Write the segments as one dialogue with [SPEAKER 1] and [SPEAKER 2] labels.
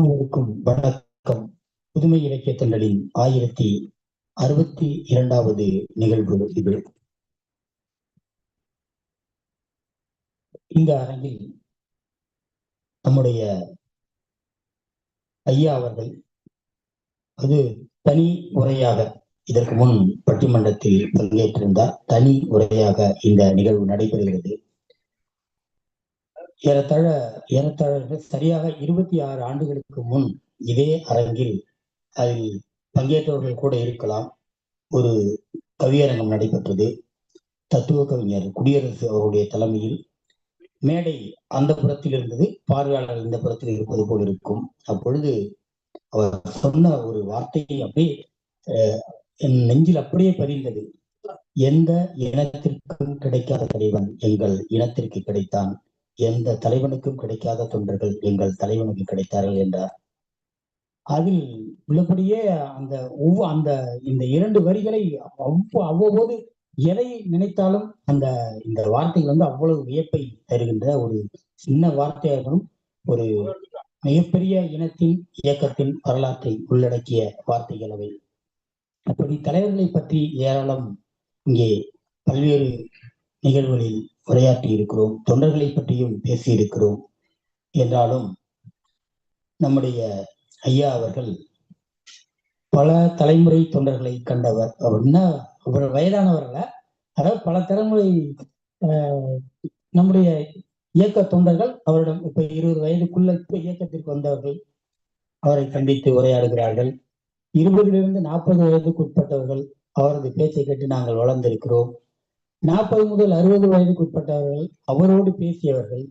[SPEAKER 1] அனைவருக்கும் வணக்கம். புதுமை இலக்கிய தொண்டலின் ஆயிரத்தி அறுபத்தி இரண்டாவது நிகழ்வு இது. இந்த அரங்கில் நம்முடைய ஐயா அவர்கள் அது தனி உரையாக இதற்கு முன் பட்டிமன்றத்தில் பங்கேற்றிருந்தார். தனி உரையாக இந்த நிகழ்வு நடைபெறுகிறது. ஏறத்தாழ ஏறத்தாழ சரியாக இருபத்தி ஆறு ஆண்டுகளுக்கு முன் இதே அரங்கில் அதில் பங்கேற்றவர்கள் கூட இருக்கலாம். ஒரு கவியரங்கம் நடைபெற்றது. தத்துவ கவிஞர் குடியரசு அவருடைய தலைமையில். மேடை அந்த புறத்தில் இருந்தது பார்வையாளர் இந்த புறத்தில் இருப்பது போல் இருக்கும். அப்பொழுது அவர் சொன்ன ஒரு வார்த்தையை அப்படியே என் நெஞ்சில் அப்படியே பதிந்தது. எந்த இனத்திற்கும் கிடைக்காத தலைவன் எங்கள் இனத்திற்கு கிடைத்தான். எந்த தலைவனுக்கும் கிடைக்காத தொண்டர்கள் எங்கள் தலைவனுக்கு கிடைத்தார்கள் என்றார். அதில் உள்ளபடியே அந்த ஒவ்வொரு அந்த இந்த இரண்டு வரிகளை அவ்வ அவ்வப்போது எதை நினைத்தாலும் அந்த இந்த வார்த்தைகள் வந்து அவ்வளவு வியப்பை தருகின்ற ஒரு சின்ன வார்த்தையாகவும் ஒரு மிகப்பெரிய இனத்தின் இயக்கத்தின் வரலாற்றை உள்ளடக்கிய வார்த்தைகள் அவை. அப்படி தலைவர்களை பற்றி ஏராளம் இங்கே பல்வேறு நிகழ்வுகளில் உரையாற்றி இருக்கிறோம் தொண்டர்களை பற்றியும் பேசி இருக்கிறோம் என்றாலும் நம்முடைய ஐயா அவர்கள் பல தலைமுறை தொண்டர்களை கண்டவர். அப்படின்னா அவர் வயதானவர்கள அதாவது பல தலைமுறை நம்முடைய இயக்க தொண்டர்கள் அவரிடம் இப்ப இருபது வயதுக்குள்ள இப்ப இயக்கத்திற்கு வந்தவர்கள் அவரை சந்தித்து உரையாடுகிறார்கள். இருபதிலிருந்து நாற்பது வயதுக்கு உட்பட்டவர்கள் அவரது பேச்சை கேட்டு நாங்கள் வளர்ந்திருக்கிறோம். நாற்பது முதல் அறுபது வயதுக்கு உட்பட்டவர்கள் அவரோடு பேசியவர்கள்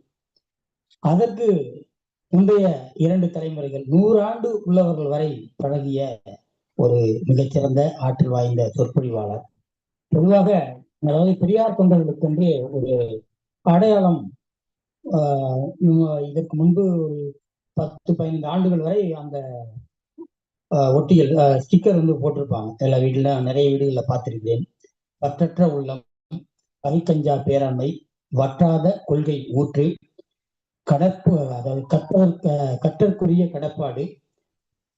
[SPEAKER 1] அதற்கு முந்தைய இரண்டு தலைமுறைகள் நூறாண்டு உள்ளவர்கள் வரை பழகிய ஒரு மிகச்சிறந்த ஆற்றல் வாய்ந்த சொற்பொழிவாளர். பொதுவாக அதாவது பெரியார் தொண்டர்களுக்கு என்று ஒரு அடையாளம் இதற்கு முன்பு ஒரு பத்து பதினைந்து ஆண்டுகள் வரை அந்த ஒட்டிகள் ஸ்டிக்கர் வந்து போட்டிருப்பாங்க. எல்லா வீடுல நிறைய வீடுகளில் பார்த்துருக்கிறேன். பற்றற்ற உள்ளம் பனிக்கஞ்சா பேராண்மை வற்றாத கொள்கை ஊற்று கடற்பு அதாவது கற்ற கற்றற்குரிய கடப்பாடு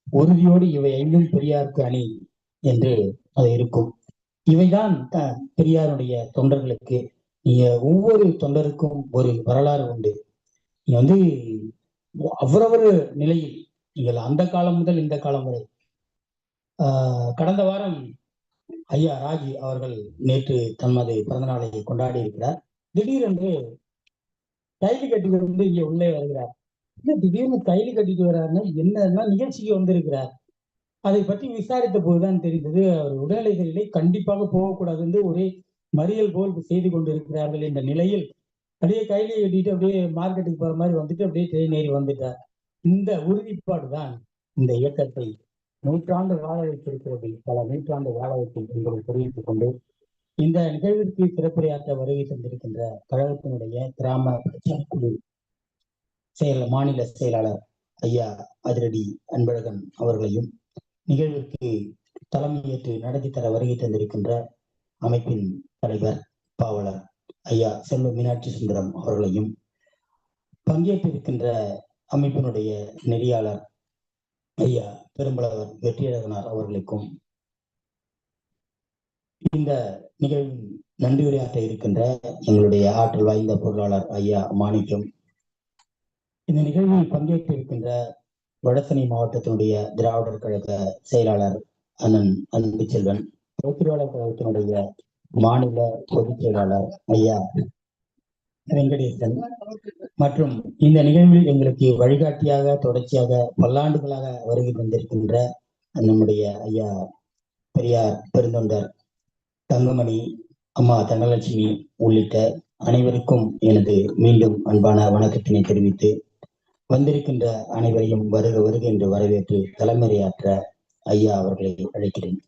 [SPEAKER 1] உறுதியோடு இவை ஐந்தும் பெரியாருக்கு அணி என்று அது இருக்கும். இவைதான் பெரியாருடைய தொண்டர்களுக்கு நீங்க ஒவ்வொரு தொண்டருக்கும் ஒரு வரலாறு உண்டு. நீங்க வந்து அவரவர் நிலையில் நீங்கள் அந்த காலம் முதல் இந்த காலம் வரை கடந்த வாரம் ஐயா ராஜி அவர்கள் நேற்று தமது பிறந்தநாளை கொண்டாடி இருக்கிறார் திடீரென்று கைலி கட்டிட்டு வந்து உள்ளே வருகிறார். இல்ல திடீர்னு கைலி கட்டிட்டு வர்றாருன்னா என்னன்னா நிகழ்ச்சிக்கு வந்திருக்கிறார்? அதை பற்றி விசாரித்த போதுதான் தெரிந்தது அவர் உடல்நிலை கண்டிப்பாக போகக்கூடாது என்று ஒரே மறியல் போல் செய்து கொண்டிருக்கிறார்கள் என்ற நிலையில் அப்படியே கையிலே கட்டிட்டு அப்படியே மார்க்கெட்டுக்கு போற மாதிரி வந்துட்டு அப்படியே ட்ரெயின் ஏறி வந்துட்டார். இந்த உறுதிப்பாடு தான் இந்த இயக்கத்தை நூற்றாண்டு வாழ வைத்திருக்கிறது. பல நூற்றாண்டு வாழ வைக்கும் என்பதை தெரிவித்துக் கொண்டு இந்த நிகழ்விற்கு சிறப்புரையாற்ற வருகை தந்திருக்கின்ற கழகத்தினுடைய கிராம குழு செயல் மாநில செயலாளர் ஐயா அதிரடி அன்பழகன் அவர்களையும் நிகழ்விற்கு தலைமையேற்று நடத்தி தர வருகை தந்திருக்கின்ற அமைப்பின் தலைவர் பாவலர் ஐயா செல்வ மீனாட்சி சுந்தரம் அவர்களையும் பங்கேற்றிருக்கின்ற அமைப்பினுடைய நெறியாளர் ஐயா பெரும்பளவர் வெற்றியழகனார் அவர்களுக்கும் இந்த நிகழ்வின் நன்றி உரையாற்ற இருக்கின்ற எங்களுடைய ஆற்றல் வாய்ந்த பொருளாளர் ஐயா மாணிக்கம். இந்த நிகழ்வில் பங்கேற்று இருக்கின்ற வடசனி மாவட்டத்தினுடைய திராவிடர் கழக செயலாளர் அண்ணன் அன்பு செல்வன் கழகத்தினுடைய மாநில பொதுச் செயலாளர் ஐயா வெங்கடேசன். மற்றும் இந்த நிகழ்வில் எங்களுக்கு வழிகாட்டியாக தொடர்ச்சியாக பல்லாண்டுகளாக வருகை தந்திருக்கின்ற நம்முடைய ஐயா பெரியார் பெருந்தொண்டர் தங்கமணி அம்மா தங்கலட்சுமி உள்ளிட்ட அனைவருக்கும் எனது மீண்டும் அன்பான வணக்கத்தினை தெரிவித்து வந்திருக்கின்ற அனைவரையும் வருக வருக என்று வரவேற்று தலைமுறையாற்ற ஐயா அவர்களை அழைக்கிறேன்.